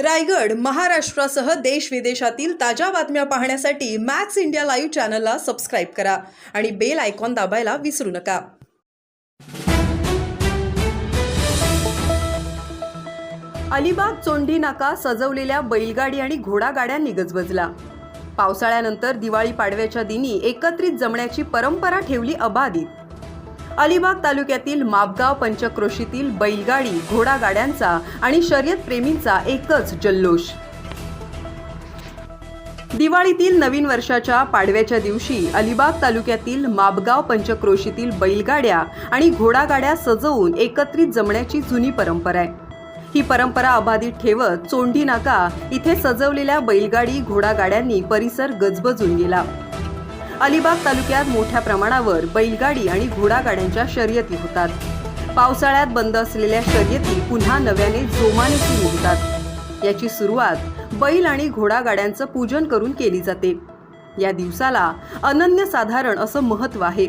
रायगड महाराष्ट्रासह देश विदेशातील ताज्या बातम्या पाहण्यासाठी मॅक्स इंडिया लाईव्ह चॅनलला सबस्क्राईब करा आणि बेल आयकॉन दाबायला विसरू नका. अलिबाग चोंडी नाका सजवलेल्या बैलगाडी आणि घोडागाड्यांनी गजबजला. पावसाळ्यानंतर दिवाळी पाडव्याच्या दिनी एकत्रित जमण्याची परंपरा ठेवली अबाधित. अलिबाग तालुक्यातील मापगाव पंचक्रोशीतील बैलगाडी घोडागाड्यांचा आणि शर्यत प्रेमींचा एकच जल्लोष. दिवाळीतील नवीन वर्षाच्या पाडव्याच्या दिवशी अलिबाग तालुक्यातील मापगाव पंचक्रोशीतील बैलगाड्या आणि घोडागाड्या सजवून एकत्रित जमण्याची जुनी परंपरा आहे. ही परंपरा अबाधित ठेवत चोंडी नाका इथे सजवलेल्या बैलगाडी घोडागाड्यांनी परिसर गजबजून गेला. अलिबाग तालुक्यात मोठ्या प्रमाणावर बैलगाडी आणि घोडागाड्यांच्या शर्यती होतात. पावसाळ्यात बंद असलेल्या शर्यती पुन्हा नव्याने जोमाने सुरू होतात याची सुरुवात बैल आणि घोडागाड्यांचं पूजन करून केली जाते. या दिवसाला अनन्यसाधारण असं महत्त्व आहे.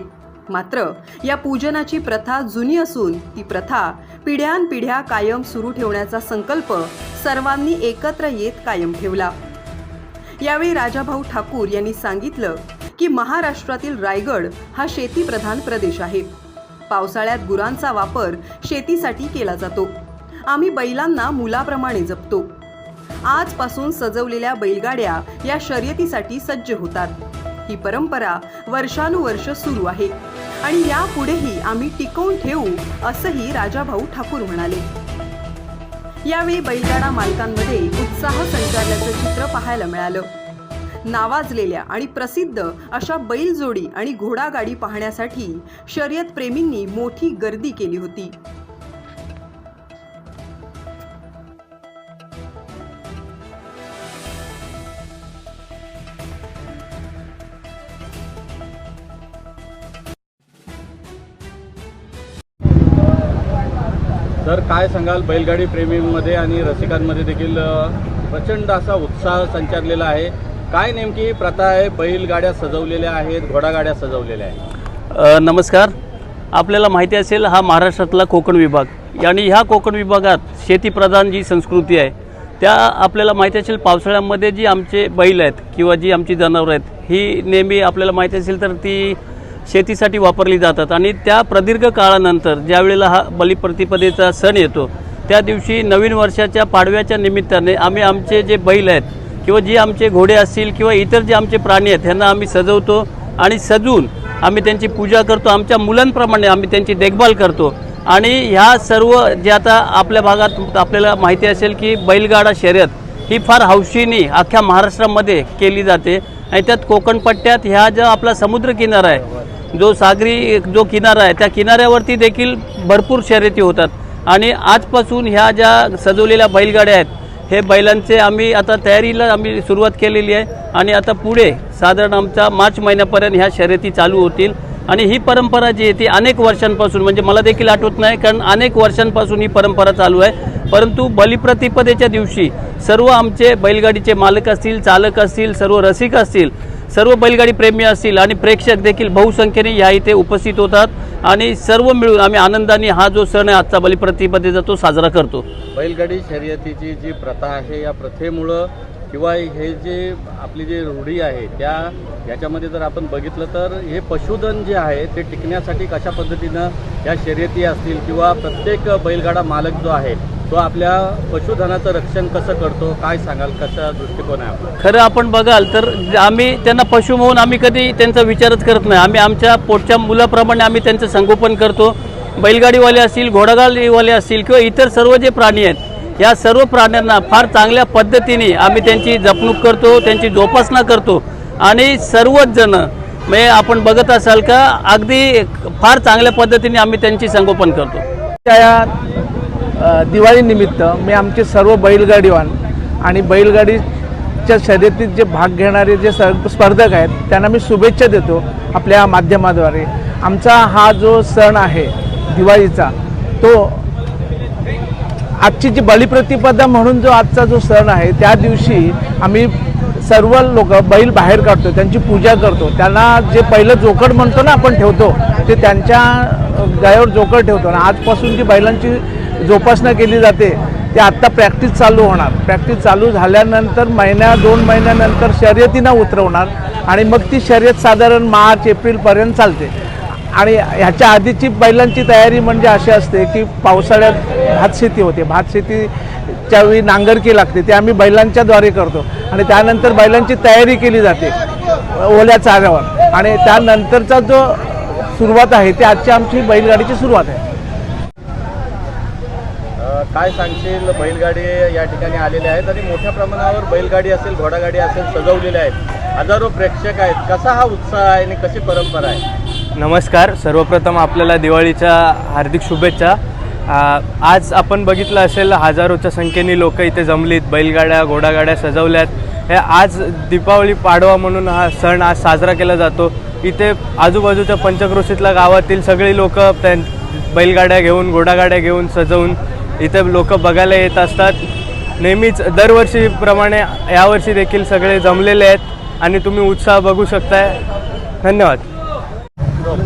मात्र या पूजनाची प्रथा जुनी असून ती प्रथा पिढ्यानपिढ्या कायम सुरू ठेवण्याचा संकल्प सर्वांनी एकत्र येत कायम ठेवला. यावेळी राजाभाऊ ठाकूर यांनी सांगितलं की महाराष्ट्रातील रायगड हा शेतीप्रधान प्रदेश आहे. पावसाळ्यात गुरांचा वापर शेतीसाठी केला जातो. आम्ही बैलांना मुलाप्रमाणे जपतो. आजपासून सजवलेल्या बैलगाड्या या शर्यतीसाठी सज्ज होतात. ही परंपरा वर्षानुवर्ष सुरू आहे आणि यापुढेही आम्ही टिकवून ठेवू असंही राजाभाऊ ठाकूर म्हणाले. यावेळी बैलगाडा मालकांमध्ये उत्साह संचारल्याचं चित्र पाहायला मिळालं. नावाजलेल्या आणि प्रसिद्ध अशा बैलजोडी आणि घोडागाडी पाहण्यासाठी शर्यत प्रेमींनी मोठी गर्दी केली होती. तर काय सांगाल बैलगाडी प्रेमींमध्ये आणि रसिकांमध्ये देखील प्रचंड असा उत्साह संचारलेला आहे. काय नेमकी प्रथा आहे? बैलगाड्या सजवलेल्या आहेत घोडागाड्या सजवलेल्या आहेत. नमस्कार. आपल्याला माहिती असेल हा महाराष्ट्रातला कोकण विभाग. आणि ह्या कोकण विभागात शेतीप्रधान जी संस्कृती आहे त्या आपल्याला माहिती असेल पावसाळ्यामध्ये जी आमचे बैल आहेत किंवा जी आमची जनावरं आहेत ही नेहमी आपल्याला माहिती असेल तर ती शेतीसाठी वापरली जातात. आणि त्या प्रदीर्घ काळानंतर ज्यावेळेला हा बलिप्रतिपदेचा सण येतो त्या दिवशी नवीन वर्षाच्या पाडव्याच्या निमित्ताने आम्ही आमचे जे बैल आहेत किंवा जे आमचे घोडे असतील किंवा इतर जे आमचे प्राणी आहेत ह्यांना आम्ही सजवतो आणि सजवून आम्ही त्यांची पूजा करतो. आमच्या मुलांप्रमाणे आम्ही त्यांची देखभाल करतो. आणि ह्या सर्व जे आता आपल्या भागात आपल्याला माहिती असेल की बैलगाडा शर्यत ही फार हौशीने अख्ख्या महाराष्ट्रामध्ये केली जाते. आणि त्यात कोकणपट्ट्यात ह्या जो आपला समुद्र किनारा आहे जो सागरी जो किनारा आहे त्या किनाऱ्यावरती देखील भरपूर शर्यती होतात. आणि आजपासून ह्या ज्या सजवलेल्या बैलगाड्या आहेत हे बैलांचे आम्ही आता तयारीला आम्ही सुरुवात केलेली आहे. आणि आता पुढे साधारण आमचा मार्च महिन्यापर्यंत ह्या शर्यती चालू होतील. आणि ही परंपरा जी आहे ती अनेक वर्षांपासून म्हणजे मला देखील आठवत नाही कारण अनेक वर्षांपासून ही परंपरा चालू आहे. परंतु बलिप्रतिपदेच्या दिवशी सर्व आमचे बैलगाडीचे मालक असतील चालक असतील सर्व रसिक असतील सर्व बैलगाडी प्रेमी असतील आणि प्रेक्षक देखील बहुसंख्येने या इथे उपस्थित होतात आणि सर्व मिळून आम्ही आनंदाने हा जो सण आहे आजचा बलिप्रतिपदेचा तो साजरा करतो. बैलगाडी शर्यतीची जी प्रथा आहे या प्रथेमुळं किंवा हे जे आपली जी रूढी आहे त्या याच्यामध्ये जर आपण बघितलं तर हे पशुधन जे आहे ते टिकण्यासाठी कशा पद्धतीनं या शर्यती असतील किंवा प्रत्येक बैलगाडा मालक जो आहे तो आपल्या पशुधनाचं रक्षण कसं करतो काय सांगाल? कसा दृष्टिकोन आहे आपला? खरं आपण बघाल तर आम्ही त्यांना पशु म्हणून आम्ही कधी त्यांचा विचारच करत नाही. आम्ही आमच्या पोटच्या मुलाप्रमाणे आम्ही त्यांचं संगोपन करतो. बैलगाडीवाले असतील घोडागाडीवाले असतील किंवा इतर सर्व जे प्राणी आहेत या सर्व प्राण्यांना फार चांगल्या पद्धतीने आम्ही त्यांची जपणूक करतो त्यांची जोपासना करतो. आणि सर्वच जण म्हणजे आपण बघत असाल का अगदी फार चांगल्या पद्धतीने आम्ही त्यांची संगोपन करतो. त्या दिवाळीनिमित्त मी आमचे सर्व बैलगाडीवान आणि बैलगाडीच्या शर्यतीत जे भाग घेणारे जे स्पर्धक आहेत त्यांना मी शुभेच्छा देतो आपल्या माध्यमाद्वारे. आमचा हा जो सण आहे दिवाळीचा तो आजची जी बलिप्रतिपदा म्हणून जो आजचा जो सण आहे त्या दिवशी आम्ही सर्व लोक बैल बाहेर काढतो त्यांची पूजा करतो. त्यांना जे पहिलं जोकड म्हणतो ना आपण ठेवतो ते त्यांच्या अ, गळ्यावर जोकड ठेवतो. आणि आजपासून जी बैलांची जोपासना केली जाते ते आत्ता प्रॅक्टिस चालू होणार. प्रॅक्टिस चालू झाल्यानंतर महिन्या दोन महिन्यानंतर शर्यतीनं उतरवणार आणि मग ती शर्यत साधारण मार्च एप्रिलपर्यंत चालते. आणि ह्याच्या आधीची बैलांची तयारी म्हणजे अशी असते की पावसाळ्यात भातशेती होते. भातशेतीच्या वेळी नांगरकी लागते ते आम्ही बैलांच्याद्वारे करतो. आणि त्यानंतर बैलांची तयारी केली जाते ओल्या चाऱ्यावर. आणि त्यानंतरचा जो सुरुवात आहे ती आजची आमची बैलगाडीची सुरुवात आहे. काय सांगशील? बैलगाडी या ठिकाणी आलेल्या आहेत आणि मोठ्या प्रमाणावर बैलगाडी असेल घोडागाडी असेल सजवलेल्या आहेत. हजारो प्रेक्षक आहेत. कसा हा उत्साह आहे आणि कशी परंपरा आहे? नमस्कार. सर्वप्रथम आपल्याला दिवाळीच्या हार्दिक शुभेच्छा. आज आपण बघितलं असेल हजारोच्या संख्येने लोक इथे जमलीत. बैलगाड्या घोडागाड्या सजवल्यात. हे आज दीपावली पाडवा म्हणून हा सण आज साजरा केला जातो. इथे आजूबाजूच्या पंचक्रोशीतल्या गावातील सगळी लोक त्या बैलगाड्या घेऊन घोडागाड्या घेऊन सजवून इथे लोक बघायला येत असतात. नेहमीच दरवर्षीप्रमाणे यावर्षी देखील सगळे जमलेले आहेत आणि तुम्ही उत्साह बघू शकताय. धन्यवाद.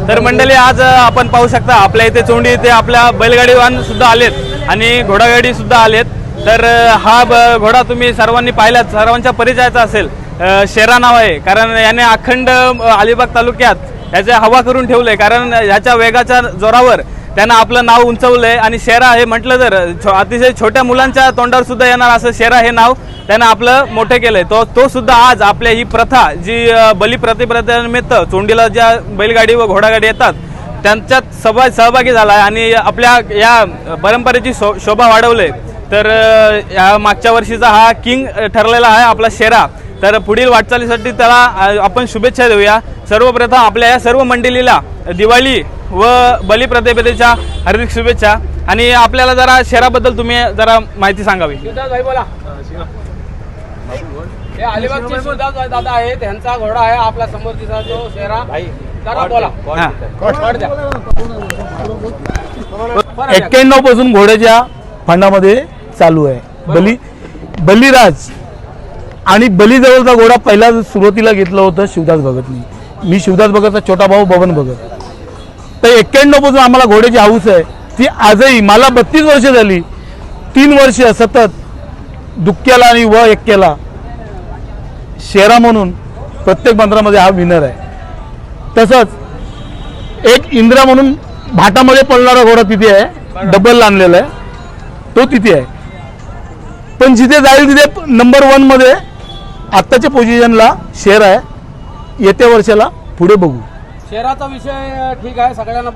तर मंडळी आज आपण पाहू शकता आपल्या इथे चोंडी इथे आपल्या बैलगाडीवान सुद्धा आलेत आणि घोडागाडी सुद्धा आलेत. तर हा ब- घोडा तुम्ही सर्वांनी पाहिलात सर्वांच्या परिचयाचा असेल. शेरा नाव आहे कारण याने अखंड अलिबाग तालुक्यात याचे हवा करून ठेवले कारण ह्याच्या वेगाच्या जोरावर त्यांना आपलं नाव उंचवलं आहे आणि शेरा हे म्हटलं तर छो अतिशय छोट्या मुलांच्या तोंडावर सुद्धा येणार असं शेरा हे नाव त्यानं आपलं मोठं केलंय. तो तो सुद्धा आज आपल्या ही प्रथा जी बलिप्रतिप्रथेनिमित्त चोंडीला ज्या बैलगाडी व घोडागाडी येतात त्यांच्यात सहभाग सहभागी झाला आहे आणि आपल्या या परंपरेची शो शोभा वाढवले तर या मागच्या वर्षीचा हा किंग ठरलेला आहे आपला शेरा. तर पुढील वाटचालीसाठी त्याला आपण शुभेच्छा देऊया. सर्वप्रथम आपल्या या सर्व मंडळीला दिवाळी व बलिप्रतिपदेच्या हार्दिक शुभेच्छा. आणि आपल्याला जरा शेराबद्दल तुम्ही जरा माहिती सांगावी. हे अलिबागचे सुद्धा दादा आहेत त्यांचा घोडा आहे आपला समोरचा जो शेरा. जरा बोला. हा. एक्क्याण्णवपासून घोड्याच्या फंडामध्ये चालू आहे. बली बलिराज आणि बलीजवळचा घोडा पहिला सुरुवातीला घेतला होता शिवदास भगतनी. मी शिवदास भगतचा छोटा भाऊ बबन भगत. तर एक्क्याण्णवपासून आम्हाला घोड्याची हाऊस आहे. ती आजही मला बत्तीस वर्ष झाली. तीन वर्ष सतत दुःख्याला आणि व एक्क्याला शेरा म्हणून प्रत्येक मंत्रामध्ये हा विनर आहे. तसंच एक इंद्रा म्हणून भाटामध्ये पडणारा घोडा तिथे आहे. डबल आणलेला आहे. तो तिथे आहे. पण जिथे जाईल तिथे नंबर वनमध्ये आत्ताच्या पोझिशनला शेअर आहे. येत्या वर्षाला पुढे बघू. शहराचा विषय ठीक आहे सगळ्यांना